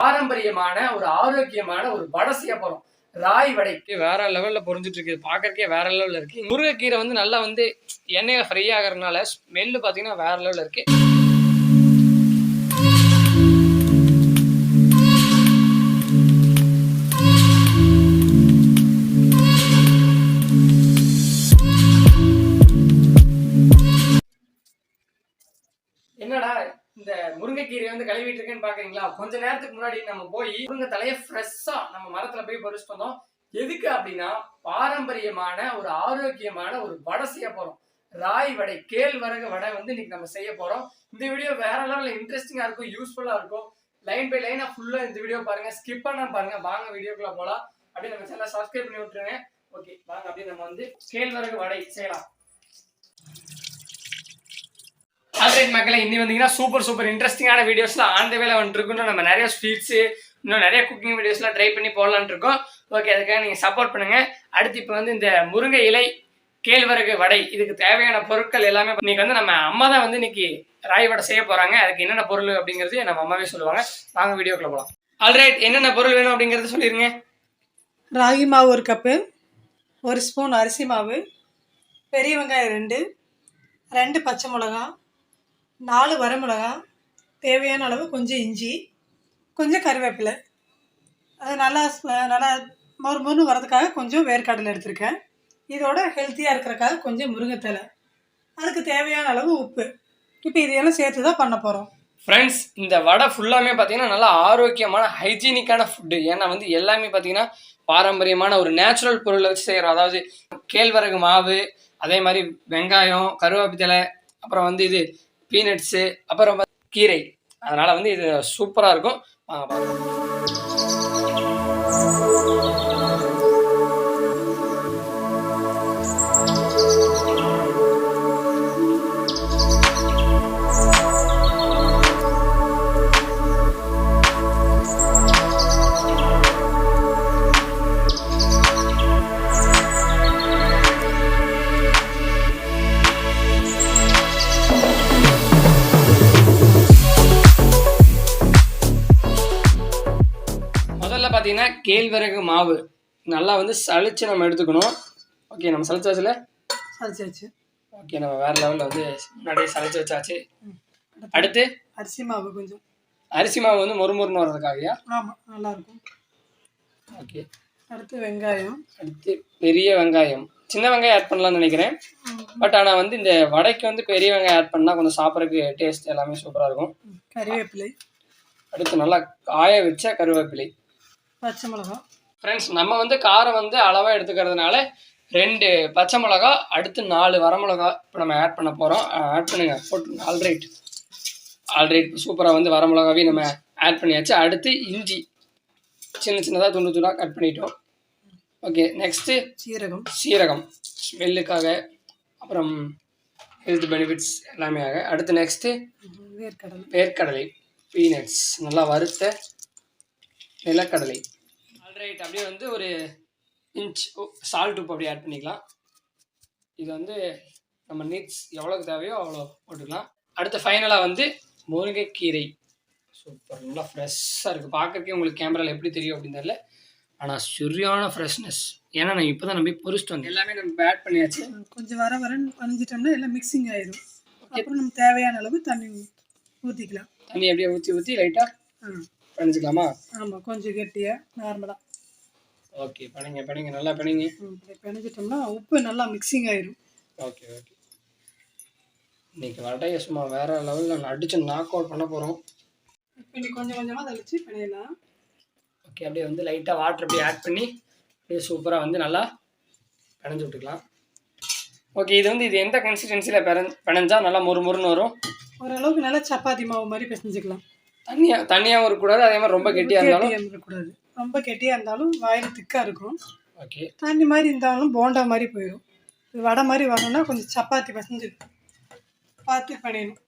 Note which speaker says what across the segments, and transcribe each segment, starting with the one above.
Speaker 1: பாரம்பரியமான ஒரு ஆரோக்கியமான ஒரு வடை செய்ய ராய் வடைக்கு வேற லெவல்ல பொரிஞ்சிட்டு இருக்கு. பாக்கறக்கே வேற லெவல்ல இருக்கு. முருங்கைக்கீரை வந்து நல்லா வந்து எண்ணெயில ஃப்ரை ஆகிறதுனால ஸ்மெல்லு பாத்தீங்கன்னா வேற லெவல்ல இருக்கு. முருங்கைக்கீரை வந்து கழுவிட்டு இருக்கேன்னு பாக்குறீங்களா? கொஞ்ச நேரத்துக்கு முன்னாடி நம்ம போய் முருங்கை தலைய ஃப்ரெஷ்ஷா நம்ம மரத்துல போய் பறிச்சுட்டு வந்தோம். எதுக்கு அப்படின்னா பாரம்பரியமான ஒரு ஆரோக்கியமான ஒரு வடை செய்ய போறோம். ராய் வடை கேழ்வரகு வடை வந்து இன்னைக்கு நம்ம செய்ய போறோம். இந்த வீடியோ வேற லெவலில் இன்ட்ரெஸ்டிங்கா இருக்கும் யூஸ்ஃபுல்லா இருக்கும். லைன் பை லைனா ஃபுல்லா இந்த வீடியோ பாருங்க. ஸ்கிப் பண்ணா பாருங்க. வாங்க வீடியோக்குள்ள போலாம். அப்படியே நம்ம சேனல் சப்ஸ்கிரைப் பண்ணி விட்டுருங்க. ஓகே வாங்க அப்படியே நம்ம வந்து கேழ்வரகு வடை செய்யலாம். ஆல்ரைட் மக்களை இன்னி வந்தீங்கன்னா சூப்பர் சூப்பர் இன்ட்ரெஸ்டிங்கான வீடியோஸ்லாம் ஆன் த வேலை வந்துருக்குன்னு நம்ம நிறைய ஸ்வீட்ஸு இன்னும் நிறைய குக்கிங் வீடியோஸ்லாம் ட்ரை பண்ணி போடலான் இருக்கோம். ஓகே அதுக்காக நீங்கள் சப்போர்ட் பண்ணுங்கள் அடுத்து இப்போ வந்து இந்த முருங்கை இலை கேழ்வரகு வடை இதுக்கு தேவையான பொருட்கள் எல்லாமே இன்னைக்கு வந்து நம்ம அம்மா தான் வந்து இன்னைக்கு ராய் வடை செய்ய போகிறாங்க அதுக்கு என்னென்ன பொருள் அப்படிங்கிறது நம்ம அம்மாவே சொல்லுவாங்க. வாங்க வீடியோக்குள்ள போகலாம் ஆல்ரைட் என்னென்ன பொருள் வேணும் அப்படிங்கிறத சொல்லிடுங்க
Speaker 2: ராகி மாவு ஒரு கப்பு ஒரு ஸ்பூன் அரிசி மாவு பெரிய வெங்காயம் ரெண்டு ரெண்டு பச்சை மிளகா நாலு வரமிளகா தேவையான அளவு கொஞ்சம் இஞ்சி கொஞ்சம் கருவேப்பிலை. அது நல்லா நல்லா மொறு மொறுன்னு வரதுக்காக கொஞ்சம் வேர்க்கடலை எடுத்திருக்கேன். இதோட ஹெல்த்தியாக இருக்கிறக்காக கொஞ்சம் முருங்கைத்தலை அதுக்கு தேவையான அளவு உப்பு. இப்போ இதையெல்லாம் சேர்த்து தான் பண்ண போகிறோம்
Speaker 1: ஃப்ரெண்ட்ஸ் இந்த வடை ஃபுல்லாமே பார்த்தீங்கன்னா நல்லா ஆரோக்கியமான ஹைஜீனிக்கான ஃபுட்டு ஏன்னா வந்து எல்லாமே பார்த்தீங்கன்னா பாரம்பரியமான ஒரு நேச்சுரல் பொருளை வச்சு செய்கிறோம் அதாவது கேழ்வரகு மாவு அதே மாதிரி வெங்காயம் கருவேப்பிலை அப்புறம் வந்து இது பீனட்ஸு அப்புறம் வந்து கீரை. அதனால் வந்து இது சூப்பராக இருக்கும். வாங்க பார்க்கலாம் கேழ்வரகு மாவு. நல்லா வந்து சளிச்சு நம்ம எடுத்துக்கணும். ஓகே நம்ம சளிச்சாச்சுல
Speaker 2: சரிச்சாச்சு
Speaker 1: ஓகே நம்ம வேற லெவலில் வந்து முன்னாடியே சளிச்சு வச்சாச்சு. அடுத்து
Speaker 2: அரிசி மாவு கொஞ்சம்.
Speaker 1: அரிசி மாவு வந்து மொறுமொறுன்னு வர்றதுக்காகயா?
Speaker 2: ஆமாம் நல்லாயிருக்கும்
Speaker 1: ஓகே
Speaker 2: அடுத்து வெங்காயம்.
Speaker 1: அடுத்து பெரிய வெங்காயம். சின்ன வெங்காயம் ஆட் பண்ணலாம்னு நினைக்கிறேன். பட் ஆனால் வந்து இந்த வடைக்கு வந்து பெரிய வெங்காயம் ஆட் பண்ணால் கொஞ்சம் சாப்பிட்றதுக்கு டேஸ்ட் எல்லாமே சூப்பராக இருக்கும்.
Speaker 2: கறிவேப்பிலை.
Speaker 1: அடுத்து நல்லா காய வச்ச கருவேப்பிலை.
Speaker 2: பச்சை மிளகா.
Speaker 1: ஃப்ரெண்ட்ஸ் நம்ம வந்து காரம் வந்து அளவாக எடுத்துக்கிறதுனால ரெண்டு பச்சை மிளகா அடுத்து நாலு வரமிளகா இப்போ நம்ம ஆட் பண்ண போகிறோம் ஆட் பண்ணுங்க. போட்டு ஆல்ரைட் ஆல்ரைட் சூப்பராக வந்து வரமிளகாவையும் நம்ம ஆட் பண்ணியாச்சு. அடுத்து இஞ்சி. சின்ன சின்னதாக துண்டு துண்டாக கட் பண்ணிட்டோம். ஓகே நெக்ஸ்ட்டு
Speaker 2: சீரகம்.
Speaker 1: சீரகம். ஸ்மெல்லுக்காக அப்புறம் ஹெல்த் பெனிஃபிட்ஸ் எல்லாமே ஆக. அடுத்து நெக்ஸ்ட்டு
Speaker 2: வேர்க்கடலை.
Speaker 1: வேர்க்கடலை. பீனட்ஸ் நல்லா வறுத்த நிலக்கடலை. ஆல்ரைட் அப்படியே வந்து ஒரு இன்ச் சால்ட் உப்பு அப்படியே ஆட் பண்ணிக்கலாம். இது வந்து நம்ம நீட்ஸ் எவ்வளோக்கு தேவையோ அவ்வளோ போட்டுக்கலாம். அடுத்து ஃபைனலாக வந்து முருங்கைக்கீரை. சூப்பர் நல்லா ஃப்ரெஷ்ஷாக இருக்குது பார்க்கறக்கே உங்களுக்கு கேமராவில் எப்படி தெரியும் அப்படின்னு தெரியல. ஆனால் சரியான ஃப்ரெஷ்னஸ் ஏன்னா நான் இப்போ தான் நம்ம போய் பொரிச்சிட்டு வந்தேன். எல்லாமே நம்ம ஆட் பண்ணியாச்சு.
Speaker 2: கொஞ்சம் வர வர அணிஞ்சிட்டோம்னா எல்லாம் மிக்சிங் ஆயிடும் அப்புறம் நம்ம தேவையான அளவு தண்ணி ஊற்றிக்கலாம்
Speaker 1: தண்ணி அப்படியே ஊற்றி ஊற்றி லைட்டாக
Speaker 2: ஆ
Speaker 1: பண்ணிச்சுக்கலாமா
Speaker 2: ஆமாம் கொஞ்சம் கெட்டியாக நார்மலாக
Speaker 1: ஓகே பண்ணிங்க பண்ணிங்க நல்லா
Speaker 2: இப்படி பிணைஞ்சிட்டோம்னா உப்பு நல்லா மிக்சிங் ஆயிடும்
Speaker 1: ஓகே ஓகே. இன்னைக்கு வடையை சும்மா வேற லெவலில் அடிச்சு நாக் அவுட் பண்ண போகிறோம்
Speaker 2: இப்போ நீ கொஞ்சம் கொஞ்சமாக தெளிச்சு பிணையலாம்
Speaker 1: ஓகே அப்படியே வந்து லைட்டாக வாட்டர் அப்படியே ஆட் பண்ணி அப்படியே சூப்பராக வந்து நல்லா பிணைஞ்சு விட்டுக்கலாம். ஓகே இது வந்து இது எந்த கன்சிஸ்டன்சியில் பிறந் பிணைஞ்சா நல்லா மொறு மொறுன்னு வரும்?
Speaker 2: ஓரளவுக்கு நல்லா சப்பாத்தி மாவு மாதிரி பிசைஞ்சுக்கலாம்.
Speaker 1: தண்ணியாக தண்ணியாகவும் இருக்கக்கூடாது அதே மாதிரி ரொம்ப கெட்டியாக இருந்தாலும்.
Speaker 2: இருக்கக்கூடாது ரொம்ப கெட்டியாக இருந்தாலும் வாயில் திக்காக இருக்கும்
Speaker 1: ஓகே.
Speaker 2: தண்ணி மாதிரி இருந்தாலும் போண்டா மாதிரி போயிடும். வடை மாதிரி வரணும்னா கொஞ்சம் சப்பாத்தி பிசைஞ்சு பார்த்து பண்ணிடணும்.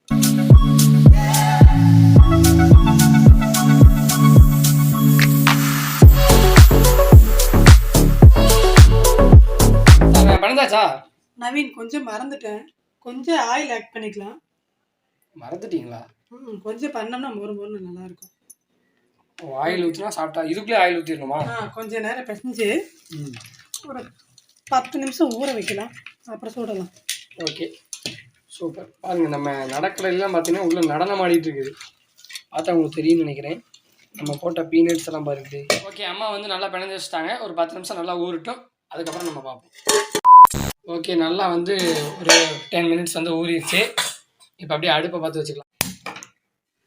Speaker 1: பிணைஞ்சாச்சா
Speaker 2: நவீன் கொஞ்சம் மறந்துட்டேன். கொஞ்சம் ஆயில் ஆட் பண்ணிக்கலாம்.
Speaker 1: மறந்துட்டீங்களா?
Speaker 2: கொஞ்சம் பண்ணோம்னா மொறு மொறுன்னு நல்லா இருக்கும்
Speaker 1: ஆயில் ஊற்றினா சாப்பிட்டா இதுக்குள்ளே ஆயில் ஊற்றிடணுமா
Speaker 2: ஆ கொஞ்ச நேரம் பிசைஞ்சு
Speaker 1: ம்.
Speaker 2: ஒரு பத்து நிமிஷம் ஊற வைக்கலாம். அப்புறம் சுடலாம்.
Speaker 1: ஓகே. சூப்பர். பாருங்க நம்ம நடக்கலையெல்லாம் பார்த்தீங்கன்னா உள்ள நடனம் ஆடிட்டு இருக்குது பார்த்தா உங்களுக்கு தெரியும்னு நினைக்கிறேன். நம்ம போட்ட பீனட்ஸ் எல்லாம் பாருங்க. ஓகே அம்மா வந்து நல்லா பிணைஞ்சு வச்சுட்டாங்க. ஒரு பத்து நிமிஷம் நல்லா ஊறட்டும். அதுக்கப்புறம் நம்ம பார்ப்போம். ஓகே நல்லா வந்து ஒரு டென் மினிட்ஸ் வந்து ஊறிடுச்சு. இப்போ அப்படியே அடுப்பை பார்த்து வச்சுக்கலாம்.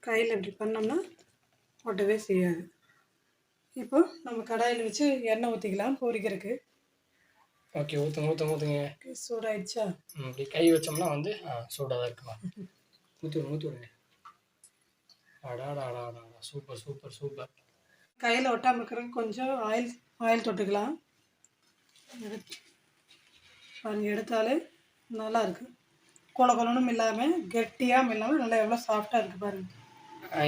Speaker 2: கையில் இப்படி பண்ணோம்னா ஒட்டவே செய்யாது. இப்போ நம்ம கடாயில் வச்சு எண்ணெய் ஊற்றிக்கலாம் பொரிக்கிறதுக்கு.
Speaker 1: ஓகே ஊற்றுங்க ஊற்றுங்க ஊற்றுங்க
Speaker 2: சூடாயிடுச்சா?
Speaker 1: ம், இப்படி கை வச்சோம்னா வந்து சூடாக தான் இருக்குமா? ஊற்றி ஊற்றி விடுங்க. அடாடா அடாடா சூப்பர் சூப்பர் சூப்பர்.
Speaker 2: கையில் ஒட்டாமல் இருக்கிறதுக்கு கொஞ்சம் ஆயில் ஆயில் தொட்டுக்கலாம். எடுத்து பாருங்க எடுத்தாலே நல்லா இருக்கு. கொல கொலனும் இல்லாமல் கெட்டியாகவும் இல்லாமல் நல்லா எவ்வளோ சாஃப்டாக இருக்குது பாருங்க.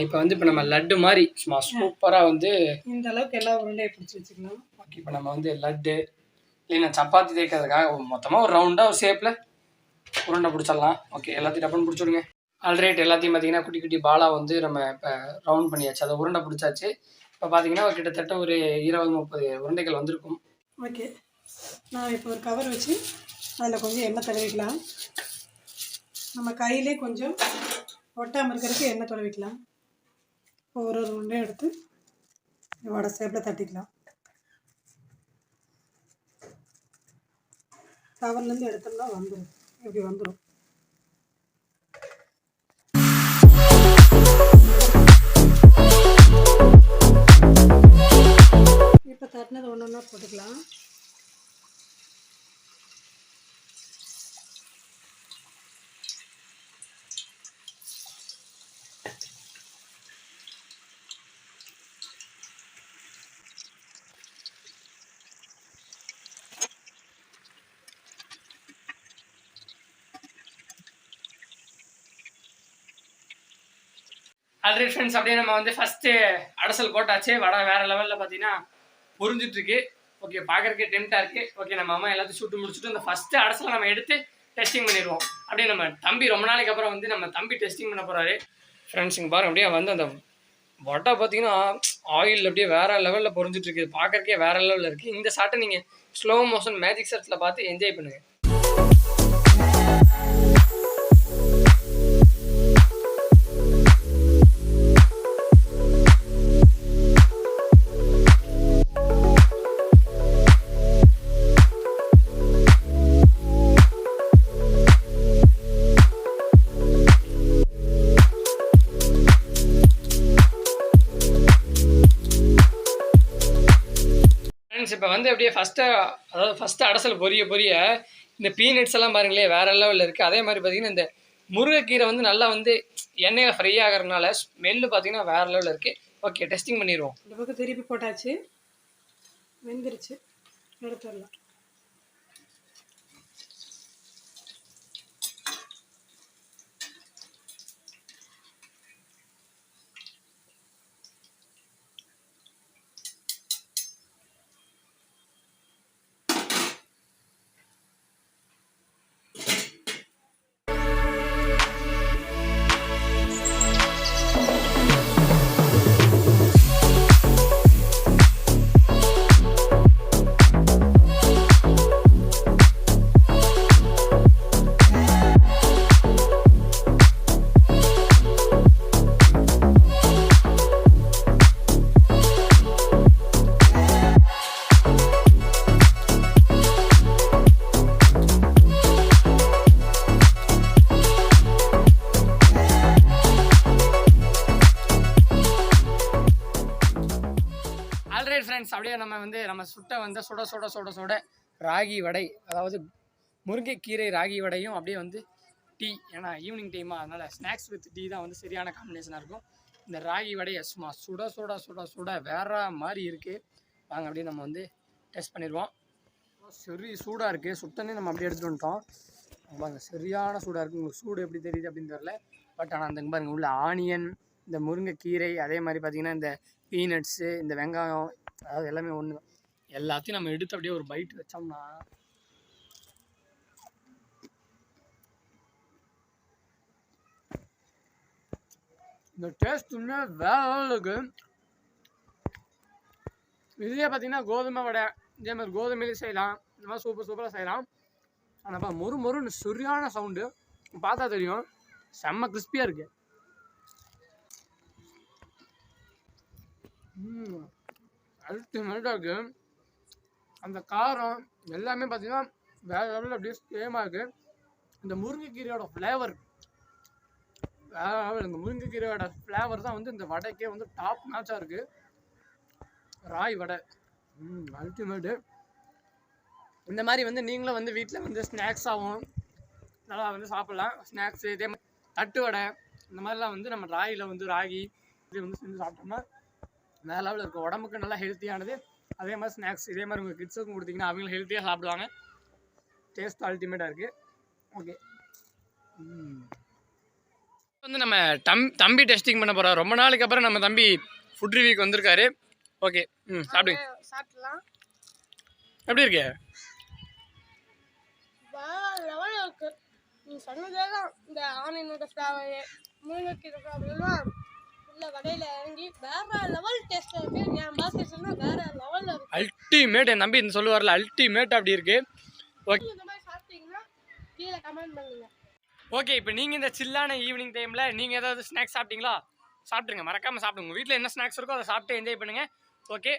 Speaker 1: இப்போ வந்து இப்போ நம்ம லட்டு மாதிரி சும்மா சூப்பராக வந்து
Speaker 2: இந்த அளவுக்கு எல்லா உருண்டையை பிடிச்சி வச்சுக்கலாம்
Speaker 1: ஓகே இப்போ நம்ம வந்து லட்டு இல்லைன்னா சப்பாத்தி தேய்க்கிறதுக்காக மொத்தமாக ஒரு ரவுண்டாக ஒரு ஷேப்பில் உருண்டை பிடிச்சிடலாம். ஓகே எல்லாத்தையும் டப்புன்னு பிடிச்சிடுங்க ஆல்ரைட் எல்லாத்தையும் பார்த்தீங்கன்னா குட்டி குட்டி பாலா வந்து நம்ம இப்போ ரவுண்ட் பண்ணியாச்சு. அதை உருண்டை பிடிச்சாச்சு. இப்போ பார்த்தீங்கன்னா கிட்டத்தட்ட ஒரு இருபது முப்பது உருண்டைகள் வந்திருக்கும்.
Speaker 2: ஓகே நான் இப்போ ஒரு கவர் வச்சு அதில் கொஞ்சம் எண்ணெய் தடவிக்கலாம். நம்ம கையிலே கொஞ்சம் ஒட்டாமல் இருக்கிறதுக்கு எண்ணெய் தொலைவிக்கலாம் ஒரு ஒரு உருண்டையும் எடுத்து வடை சேப்பில் தட்டிக்கலாம். கவர்லேருந்து எடுத்தோம்னா வந்துடும் இப்படி வந்துடும் இப்போ தட்டினது ஒன்று ஒன்றா போட்டுக்கலாம்.
Speaker 1: ஆல்ரெடி ஃப்ரெண்ட்ஸ் அப்படியே நம்ம வந்து ஃபஸ்ட்டு அடசல் போட்டாச்சு. வடை வேறு லெவலில் பார்த்தீங்கன்னா பொரிஞ்சிட்டு இருக்கு ஓகே பார்க்குறக்கே டெம்ட்டாக இருக்குது ஓகே நம்ம அம்மா எல்லாத்தையும் சுட்டு முடிச்சுட்டு அந்த ஃபஸ்ட்டு அடசலை நம்ம எடுத்து டெஸ்டிங் பண்ணிடுவோம். அப்படியே நம்ம தம்பி ரொம்ப நாளைக்கு அப்புறம் வந்து நம்ம தம்பி டெஸ்டிங் பண்ண போகிறாரு ஃப்ரெண்ட்ஸ் இங்கே பாருங்க அப்படியே வந்து அந்த வடை பார்த்தீங்கன்னா ஆயில் அப்படியே வேற லெவலில் பொரிஞ்சிட்டு இருக்குது பார்க்குறக்கே வேற லெவலில் இருக்குது இந்த சாட்டை நீங்கள் ஸ்லோ மோஷன் மேஜிக் செட்ஸில் பார்த்து என்ஜாய் பண்ணுங்கள் வந்து அப்படியே ஃபஸ்ட்டு அதாவது ஃபஸ்ட்டு அடசல் பொரிய பொரிய இந்த பீனட்ஸ் எல்லாம் பாருங்களேன் வேறு லெவலில் இருக்குது அதே மாதிரி பார்த்தீங்கன்னா இந்த முருங்கைக்கீரை வந்து நல்லா வந்து எண்ணெயில் ஃப்ரை ஆகிறதுனால ஸ்மெல்லு பார்த்தீங்கன்னா வேற லெவலில் இருக்குது ஓகே டெஸ்டிங் பண்ணிடுவோம்.
Speaker 2: இந்த பக்கம் திருப்பி போட்டாச்சு. வெந்துருச்சு. எடுத்துடலாம்.
Speaker 1: நம்ம வந்து நம்ம சுட்ட வந்து சுட சுட சுட சுட ராகி வடை அதாவது முருங்கைக்கீரை ராகி வடையும் அப்படியே வந்து டீ ஏன்னா ஈவினிங் டைமாக அதனால் ஸ்நாக்ஸ் வித் டீ தான் வந்து சரியான காம்பினேஷனாக இருக்கும். இந்த ராகி வடையை சும்மா சுட சுட சுட சுட வேற மாதிரி இருக்குது வாங்க அப்படியே நம்ம வந்து டெஸ்ட் பண்ணிடுவோம். சரி சூடாக இருக்குது சுட்டனே நம்ம அப்படியே எடுத்துகிட்டு வந்துட்டோம். பாருங்க சரியான சூடாக இருக்குது உங்களுக்கு சூடு எப்படி தெரியுது அப்படின்னு தெரில பட் ஆனால் அந்த பாருங்கள் பாருங்க உள்ள ஆனியன் இந்த முருங்கைக்கீரை அதே மாதிரி பார்த்திங்கன்னா இந்த பீனட்ஸு இந்த வெங்காயம் அதாவது எல்லாமே ஒன்று தான் எல்லாத்தையும் நம்ம எடுத்து அப்படியே ஒரு பைட் வச்சோம்னா இந்த டேஸ்ட் உண்மையாக வேற அளவுக்கு இதுலேயே பார்த்தீங்கன்னா கோதுமை வடை இதே மாதிரி கோதுமையிலேயே செய்யலாம். இந்த மாதிரி சூப்பர் சூப்பராக செய்யலாம். ஆனாப்பா மொறு மொறுன்னு சரியான சவுண்டு பார்த்தா தெரியும். செம்ம கிறிஸ்பியாக இருக்குது அல்டிமேட்டாக இருக்கு? அந்த காரம் எல்லாமே பார்த்தீங்கன்னா வேற லெவலில் அப்படியே சேமாக இருக்கு. இந்த முருங்கைக்கீரையோட ஃப்ளேவர் வேற லெவல் இந்த முருங்கைக்கீரையோட ஃப்ளேவர் தான் வந்து இந்த வடைக்கே வந்து டாப் மேட்சாக இருக்கு. ராய் வடை. ம் அல்டிமேட்டு இந்த மாதிரி வந்து நீங்களும் வந்து வீட்டில் வந்து ஸ்நாக்ஸாகவும் நல்லா வந்து சாப்பிட்லாம். ஸ்நாக்ஸு இதே மாதிரி தட்டு வடை இந்த மாதிரிலாம் வந்து நம்ம ராயில் வந்து ராகி இது வந்து செஞ்சு சாப்பிட்டோம்னா வேற லெவலில் இருக்கும். உடம்புக்கு நல்லா ஹெல்த்தியானது அதே மாதிரி ஸ்நாக்ஸ் இதே மாதிரி உங்கள் கிட்ஸுக்கும் கொடுத்தீங்கன்னா அவங்களும் ஹெல்த்தியாக சாப்பிடுவாங்க. டேஸ்ட் அல்டிமேட்டாக இருக்குது ஓகே வந்து நம்ம தம் தம்பி டெஸ்டிங் பண்ண போகிறோம் ரொம்ப நாளைக்கு அப்புறம் நம்ம தம்பி ஃபுட் ரிவ்யூக்கு வந்திருக்காரு. ஓகே ம் சாப்பிடுங்க.
Speaker 3: சாப்பிடலாம்.
Speaker 1: எப்படி இருக்கு?
Speaker 3: நீ சொன்னதே தான். இந்த ஆனியனோட ஃப்ளேவரு முருங்கைக்கீரை ஃப்ளேவர்லாம் உள்ள வடையில் இறங்கி வேற லெவல் டேஸ்ட்டாக இருக்கு என் பாஸ்கே சொன்னால் வேற லெவலில் இருக்கு.
Speaker 1: அல்டிமேட் என் இந்த சொல்லுவார்ல அல்டிமேட் அப்படி இருக்கு. ஓகே
Speaker 3: இந்த மாதிரி சாப்பிட்டீங்கன்னா கீழே கமெண்ட் பண்ணுங்க.
Speaker 1: ஓகே இப்போ நீங்கள் இந்த சில்லான ஈவினிங் டைமில் நீங்கள் ஏதாவது ஸ்நாக்ஸ் சாப்பிட்டீங்களா? சாப்பிட்ருங்க மறக்காமல் சாப்பிடுங்க. வீட்டில் என்ன ஸ்நாக்ஸ் இருக்கோ அதை சாப்பிட்டு என்ஜாய் பண்ணுங்கள் ஓகே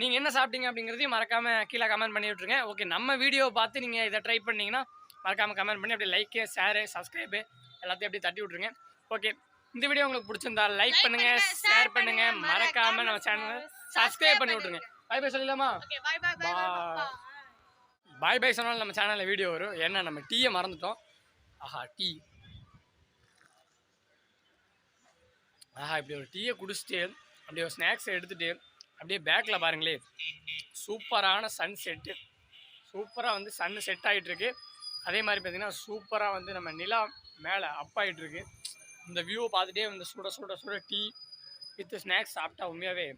Speaker 1: நீங்கள் என்ன சாப்பிட்டீங்க அப்படிங்கிறதையும் மறக்காமல் கீழே கமெண்ட் பண்ணி விட்ருங்க ஓகே நம்ம வீடியோவை பார்த்து நீங்கள் இதை ட்ரை பண்ணீங்கன்னா மறக்காமல் கமெண்ட் பண்ணி அப்படியே லைக்கு ஷேரு சப்ஸ்கிரைபு எல்லாத்தையும் அப்படியே தட்டி விட்ருங்க ஓகே இந்த வீடியோ உங்களுக்கு பிடிச்சிருந்தா லைக் பண்ணுங்க ஷேர் பண்ணுங்க மறக்காம நம்ம சேனலை சப்ஸ்கிரைப் பண்ணி விட்ருங்க பை பை சொல்லலாமா. பாய் பாய் சொன்னாலும் நம்ம சேனலில் வீடியோ வரும். ஏன்னா நம்ம டீயை மறந்துட்டோம். ஆஹா டீ ஆஹா இப்படி ஒரு டீயை குடிச்சிட்டு அப்படியே ஒரு ஸ்நாக்ஸை எடுத்துட்டு அப்படியே பேக்கில் பாருங்களே. சூப்பரான சன் செட்டு சூப்பராக வந்து சன் செட் ஆகிட்டு இருக்கு அதே மாதிரி பார்த்தீங்கன்னா சூப்பராக வந்து நம்ம நிலா மேலே அப் ஆகிட்டு இருக்கு இந்த வியூவை பார்த்துட்டே இந்த சுட சுட சுட டீ வித் ஸ்நாக்ஸ் சாப்பிட்டா உண்மையாகவே